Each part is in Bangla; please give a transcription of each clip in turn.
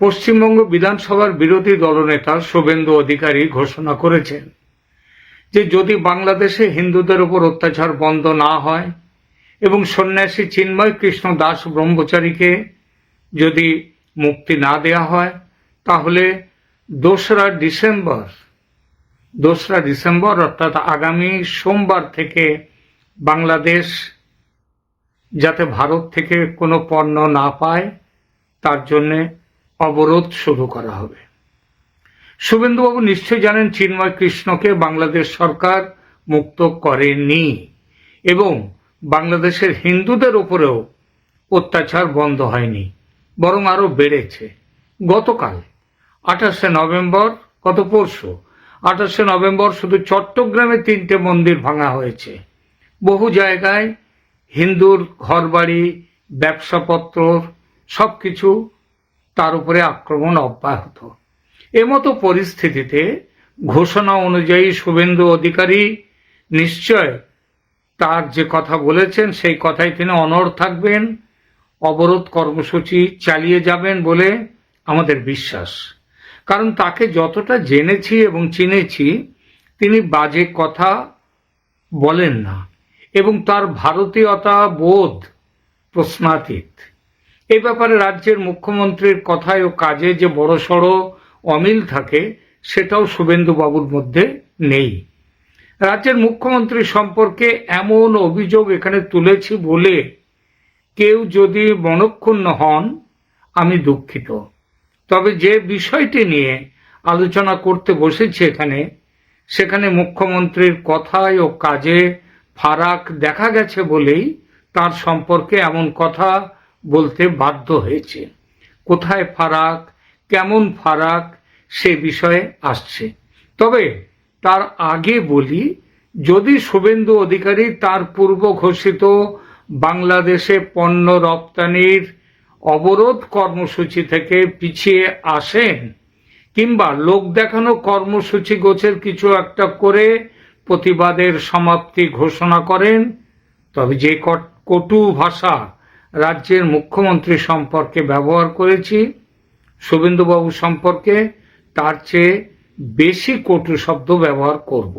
পশ্চিমবঙ্গ বিধানসভার বিরোধী দলনেতা শুভেন্দু অধিকারী ঘোষণা করেছেন যে যদি বাংলাদেশে হিন্দুদের উপর অত্যাচার বন্ধ না হয় এবং সন্ন্যাসী চিন্ময় কৃষ্ণ দাস ব্রহ্মচারীকে যদি মুক্তি না দেয়া হয়, তাহলে দোসরা ডিসেম্বর দোসরা ডিসেম্বর অর্থাৎ আগামী সোমবার থেকে বাংলাদেশ যাতে ভারত থেকে কোনো পণ্য না পায়, তার জন্যে অবরোধ শুরু করা হবে। শুভেন্দুবাবু নিশ্চয় জানেন চিন্ময় কৃষ্ণকে বাংলাদেশ সরকার মুক্ত করেনি এবং বাংলাদেশের হিন্দুদের উপরেও অত্যাচার বন্ধ হয়নি, বরং আরও বেড়েছে। গতকাল আঠাশে নভেম্বর, গত পরশু, আঠাশে নভেম্বর শুধু চট্টগ্রামে তিনটে মন্দির ভাঙা হয়েছে। বহু জায়গায় হিন্দুর ঘরবাড়ি, ব্যবসাপত্র, সবকিছু তার উপরে আক্রমণ অব্যাহত। এমতো পরিস্থিতিতে ঘোষণা অনুযায়ী শুভেন্দু অধিকারী নিশ্চয় তার যে কথা বলেছেন, সেই কথায় তিনি অনড় থাকবেন, অবরোধ কর্মসূচি চালিয়ে যাবেন বলে আমাদের বিশ্বাস। কারণ তাকে যতটা জেনেছি এবং চিনেছি, তিনি বাজে কথা বলেন না। এবং তার ভারতীয়তা বোধ প্রশ্নাতীত। এই ব্যাপারে রাজ্যের মুখ্যমন্ত্রীর কথায় ও কাজে যে বড়সড় অমিল থাকে, সেটাও শুভেন্দুবাবুর মধ্যে নেই। রাজ্যের মুখ্যমন্ত্রী সম্পর্কে এমন অভিযোগ এখানে তুলেছি বলে কেউ যদি মনক্ষুণ্ণ হন, আমি দুঃখিত। তবে যে বিষয়টি নিয়ে আলোচনা করতে বসেছি এখানে, সেখানে মুখ্যমন্ত্রীর কথায় ও কাজে ফারাক দেখা গেছে বলেই তার সম্পর্কে এমন কথা বলতে বাধ্য হয়েছে। কোথায় ফারাক, কেমন ফারাক, সে বিষয়ে আসছে। তবে তার আগে বলি, যদি শুভেন্দু অধিকারী তার পূর্ব ঘোষিত বাংলাদেশে পণ্য রপ্তানির অবরোধ কর্মসূচি থেকে পিছিয়ে আসেন, কিংবা লোক দেখানো কর্মসূচি গোছের কিছু একটা করে প্রতিবাদের সমাপ্তি ঘোষণা করেন, তবে যে কট- ভাষা রাজ্যের মুখ্যমন্ত্রী সম্পর্কে ব্যবহার করেছি। শুভেন্দুবাবু সম্পর্কে তার চেয়ে বেশি কটু শব্দ ব্যবহার করব।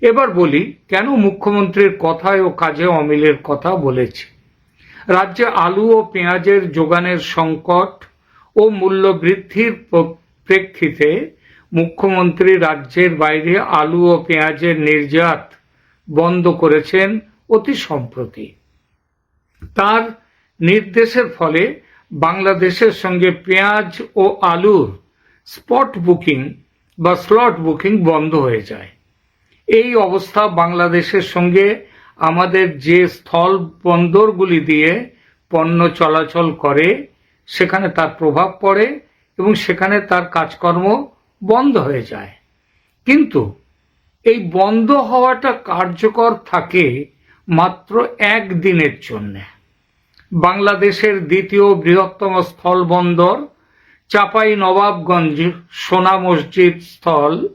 এবার বলি, কেন মুখ্যমন্ত্রীর কথায় ও কাজে অমিলের কথা বলেছি? রাজ্যে আলু ও পেঁয়াজের যোগানের সংকট ও মূল্য বৃদ্ধির প্রেক্ষিতে মুখ্যমন্ত্রী রাজ্যের বাইরে আলু ও পেঁয়াজের নির্যাত বন্ধ করেছেন অতি সম্প্রতি। তার নির্দেশের ফলে বাংলাদেশের সঙ্গে পেঁয়াজ ও আলুর স্পট বুকিং বা স্লট বুকিং বন্ধ হয়ে যায়। এই অবস্থা বাংলাদেশের সঙ্গে আমাদের যে স্থল বন্দরগুলি দিয়ে পণ্য চলাচল করে, সেখানে তার প্রভাব পড়ে এবং সেখানে তার কাজকর্ম বন্ধ হয়ে যায়। কিন্তু এই বন্ধ হওয়াটা কার্যকর থাকে মাত্র একদিনের জন্যে। বাংলাদেশের দ্বিতীয় বৃহত্তম স্থল বন্দর চাপাই নবাবগঞ্জ সোনা মসজিদ স্থল,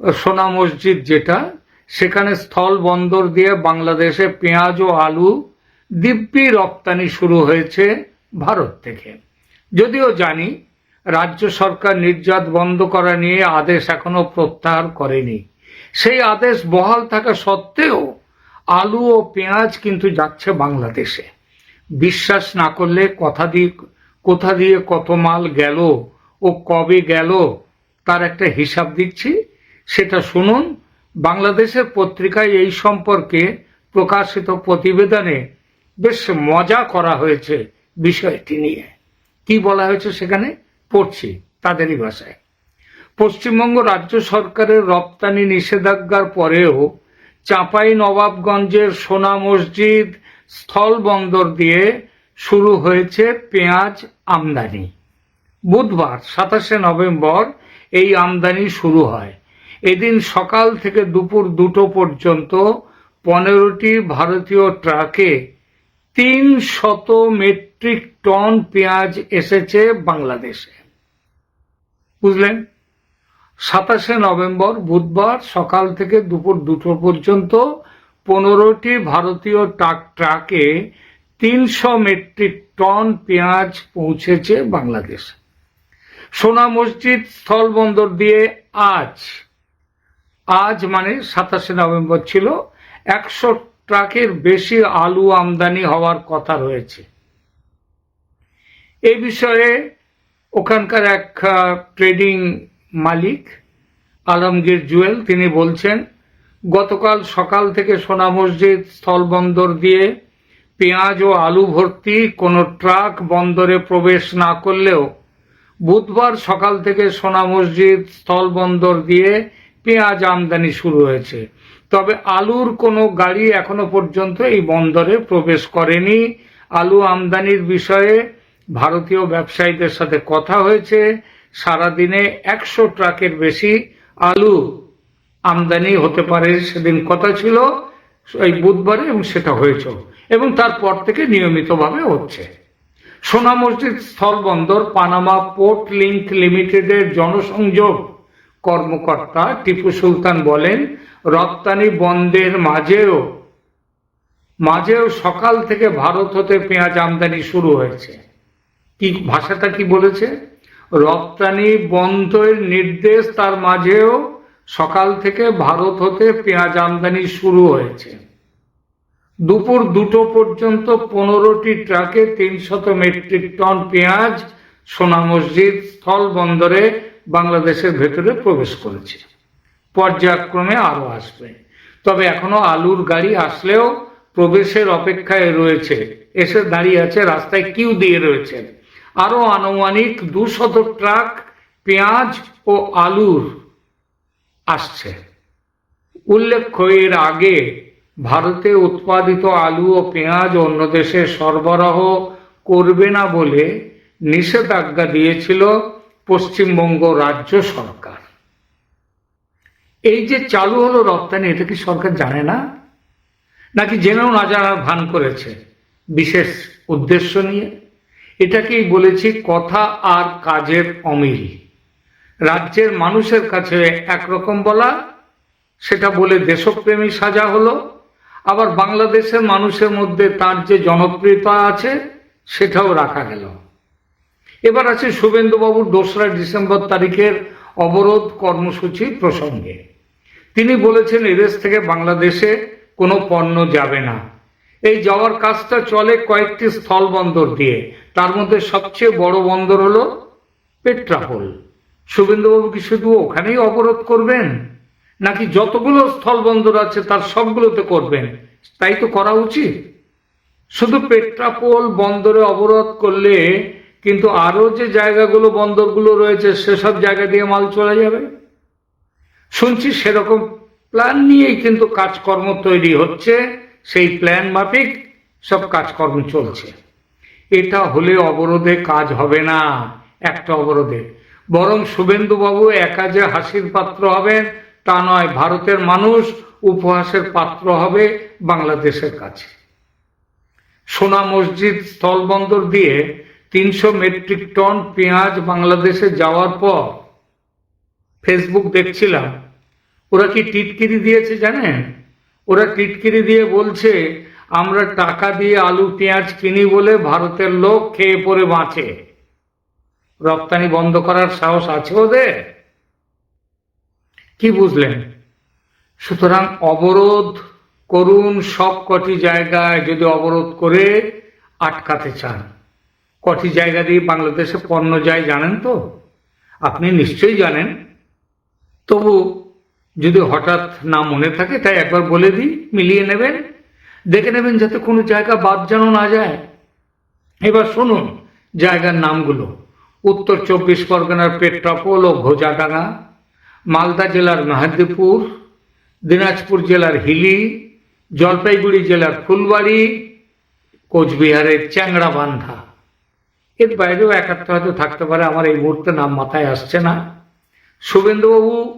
সোনা মসজিদ যেটা, সেখানে স্থল বন্দর দিয়ে বাংলাদেশে পেঁয়াজ ও আলু দিব্যি রপ্তানি শুরু হয়েছে ভারত থেকে। যদিও জানি, রাজ্য সরকার নির্যাত বন্ধ করা নিয়ে আদেশ এখনও প্রত্যাহার করেনি। সেই আদেশ বহাল থাকা সত্ত্বেও আলু ও পেঁয়াজ কিন্তু যাচ্ছে বাংলাদেশে। বিশ্বাস না করলে কথা দিয়ে, কোথা দিয়ে কত মাল গেল ও কবে গেল, তার একটা হিসাব দিচ্ছি। সেটা শুনুন, বাংলাদেশের পত্রিকায় এই সম্পর্কে প্রকাশিত প্রতিবেদনে বেশ মজা করা হয়েছে বিষয়টি নিয়ে। কি বলা হয়েছে সেখানে? পড়ছি তাদেরই ভাষায়। পশ্চিমবঙ্গ রাজ্য সরকারের রপ্তানি নিষেধাজ্ঞার পরেও চাঁপাই নবাবগঞ্জের সোনা মসজিদ স্থল বন্দর দিয়ে শুরু হয়েছে পেঁয়াজ আমদানি। বুধবার সাতাশে নভেম্বর এই আমদানি শুরু হয়। এদিন সকাল থেকে দুপুর দুটো পর্যন্ত পনেরোটি ভারতীয় ট্রাকে তিন শত মেট্রিক টন পেঁয়াজ এসেছে বাংলাদেশে। বুঝলেন? সাতাশে নভেম্বর বুধবার সকাল থেকে দুপুর দুটো পর্যন্ত পনেরোটি ভারতীয় ট্রাক ট্রাকে তিনশো মেট্রিক টন পেঁয়াজ পৌঁছেছে বাংলাদেশে। সোনা মসজিদ স্থলবন্দর দিয়ে আজ আজ মানে সাতাশে নভেম্বর ছিল, একশো ট্রাকের বেশি আলু আমদানি হওয়ার কথা রয়েছে। এই বিষয়ে ওখানকার এক ট্রেডিং মালিক, আলমগীর জুয়েল, তিনি বলছেন, গতকাল সকাল থেকে সোনা মসজিদ স্থলবন্দর দিয়ে পেঁয়াজ ও আলু ভর্তি কোনো ট্রাক বন্দরে প্রবেশ না করলেও বুধবার সকাল থেকে সোনা মসজিদ স্থলবন্দর দিয়ে পেঁয়াজ আমদানি শুরু হয়েছে। তবে আলুর কোনো গাড়ি এখনও পর্যন্ত এই বন্দরে প্রবেশ করেনি। আলু আমদানির বিষয়ে ভারতীয় ব্যবসায়ীদের সাথে কথা হয়েছে। সারাদিনে একশো ট্রাকের বেশি আলু আমদানি হতে পারে, সেদিন কথা ছিল, এই বুধবারে এবং সেটা হয়েছে। এবং তারপর থেকে নিয়মিতভাবে হচ্ছে। সোনা মসজিদ স্থলবন্দর, পানামা পোর্ট লিংক লিমিটেডের জনসংযোগ কর্মকর্তা টিপু সুলতান বলেন, রপ্তানি বন্ধের মাঝেও মাঝেও সকাল থেকে ভারত হতে পেঁয়াজ আমদানি শুরু হয়েছে। কি ভাষাটা কি বলেছে? রপ্তানি বন্ধের নির্দেশ তার মাঝেও সকাল থেকে ভারত হতে পেঁয়াজ আমদানি শুরু হয়েছে। দুপুর দুটো পর্যন্ত পনেরোটি ট্রাকে তিনশত মেট্রিক টন পেঁয়াজ সোনা মসজিদ স্থল বন্দরে বাংলাদেশের ভেতরে প্রবেশ করেছে। পর্যায়ক্রমে আরও আসবে। তবে এখনও আলুর গাড়ি আসলেও প্রবেশের অপেক্ষায় রয়েছে। এসে দাঁড়িয়ে আছে, রাস্তায় কিউ দিয়ে রয়েছে আরও আনুমানিক দুশত ট্রাক, পেঁয়াজ ও আলুর আসছে। উল্লেখ্য, এর আগে ভারতে উৎপাদিত আলু ও পেঁয়াজ অন্য দেশে সরবরাহ করবে না বলে নিষেধাজ্ঞা দিয়েছিল পশ্চিমবঙ্গ রাজ্য সরকার। এই যে চালু হলো রপ্তানি, এটা কি সরকার জানে না? নাকি জেনেও না জানার ভান করেছে? বিশেষ উদ্দেশ্য নিয়ে? এটাকেই বলেছি কথা আর কাজের অমিল। রাজ্যের মানুষের কাছে একরকম বলা, সেটা বলে দেশপ্রেমী সাজা হলো। আবার বাংলাদেশের মানুষের মধ্যে তার যে জনপ্রিয়তা আছে, সেটাও রাখা গেল। এবার আছে শুভেন্দুবাবুর দোসরা ডিসেম্বর তারিখের অবরোধ কর্মসূচি প্রসঙ্গে। তিনি বলেছেন, এদেশ থেকে বাংলাদেশে কোনো পণ্য যাবে না। এই যাওয়ার কাজটা চলে কয়েকটি স্থল বন্দর দিয়ে। তার মধ্যে সবচেয়ে বড় বন্দর হলো পেট্রাপোল। শুভেন্দুবাবু কি শুধু ওখানেই অবরোধ করবেন? নাকি যতগুলো স্থল বন্দর আছে তার সবগুলোতে করবেন? তাই তো করা উচিত। শুধু পেট্রাপোল বন্দরে অবরোধ করলে কিন্তু আরও যে জায়গাগুলো, বন্দরগুলো রয়েছে, সেসব জায়গা দিয়ে মাল চলে যাবে। শুনছি সেরকম প্ল্যান নিয়েই কিন্তু কাজকর্ম তৈরি হচ্ছে। সেই প্ল্যান মাফিক সব কাজকর্ম চলছে। এটা হলে অবরোধে কাজ হবে না, একটা অবরোধে। বরং শুভেন্দুবাবু একা যে হাসির পাত্র হবেন, তা নয়, ভারতের মানুষ উপহাসের পাত্র হবে বাংলাদেশের কাছে। সোনা মসজিদ স্থলবন্দর দিয়ে তিনশো মেট্রিক টন পেঁয়াজ বাংলাদেশে যাওয়ার পর ফেসবুক দেখছিলাম, ওরা কি টিটকিরি দিয়েছে জানেন? ওরা টিটকিরি দিয়ে বলছে, আমরা টাকা দিয়ে আলু, পেঁয়াজ কিনি বলে ভারতের লোক খেয়ে পরে বাঁচে। রপ্তানি বন্ধ করার সাহস আছে ওদের? কি বুঝলেন? সুতরাং অবরোধ করুন সব কটি জায়গায় যদি অবরোধ করে আটকাতে চান। কটি জায়গা দিয়ে বাংলাদেশে পণ্য যায় জানেন তো? আপনি নিশ্চয়ই জানেন। তবু যদি হঠাৎ না মনে থাকে, তাই একবার বলে দিই, মিলিয়ে নেবেন। দেখে নেবেন যাতে কোনো জায়গা বাদ যেন না যায়। এবার শুনুন জায়গার নামগুলো। উত্তর চব্বিশ পরগনার পেট্রাপোল ও ভোজাডাঙ্গা, মালদা জেলার মেহাদিপুর, দিনাজপুর জেলার হিলি, জলপাইগুড়ি জেলার ফুলবাড়ি, কোচবিহারের চ্যাংড়াবান্ধা। এর বাইরেও এক একটা হয়তো থাকতে পারে, আমার এই মুহূর্তে নাম মাথায় আসছে না। শুভেন্দুবাবু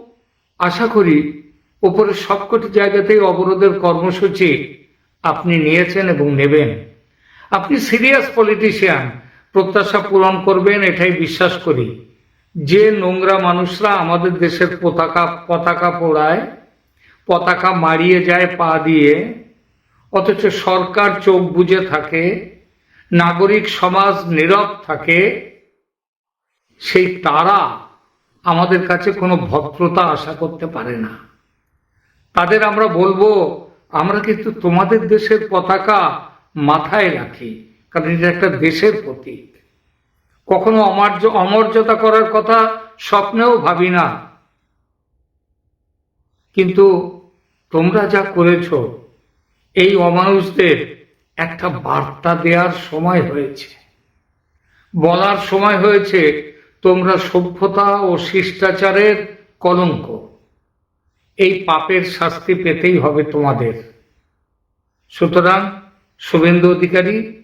আশা করি ওপরের সবকটি জায়গাতেই অবরোধের কর্মসূচি আপনি নিয়েছেন এবং নেবেন। আপনি সিরিয়াস পলিটিশিয়ান, প্রত্যাশা পূরণ করবেন, এটাই বিশ্বাস করি। যে নোংরা মানুষরা আমাদের দেশের পতাকা পতাকা পোড়ায়, পতাকা মারিয়ে যায় পা দিয়ে, অথচ সরকার চোখ বুজে থাকে, নাগরিক সমাজ নীরব থাকে, সেই তারা আমাদের কাছে কোনো ভদ্রতা আশা করতে পারে না। তাদের আমরা বলব, আমরা কিন্তু তোমাদের দেশের পতাকা মাথায় রাখি, কারণ এটা একটা দেশের প্রতীক। কখনো অমার্য, অমর্যাদা করার কথা স্বপ্নেও ভাবি না। কিন্তু তোমরা যা করেছ, এই অমানুষদের একটা বার্তা দেওয়ার সময় হয়েছে। বলার সময় হয়েছে তোমরা সভ্যতা ও শিষ্টাচারের কলঙ্ক। এই পাপের শাস্তি পেতেই হবে তোমাদের। সুতরাং, শুভেন্দু অধিকারী,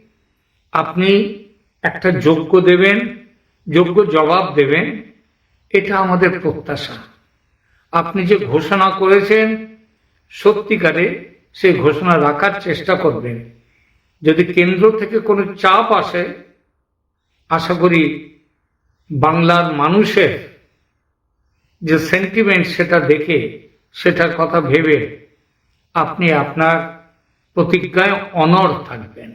আপনি একটা যোগ্য দেবেন, যোগ্য জবাব দেবেন, এটা আমাদের প্রত্যাশা। আপনি যে ঘোষণা করেছেন, সত্যিকারে সেই ঘোষণা রাখার চেষ্টা করবেন। যদি কেন্দ্র থেকে কোনো চাপ আসে, আশা করি বাংলার মানুষের যে সেন্টিমেন্ট সেটা দেখে সেটার কথা ভেবে আপনি আপনার প্রতিজ্ঞায় অনর থাকবেন।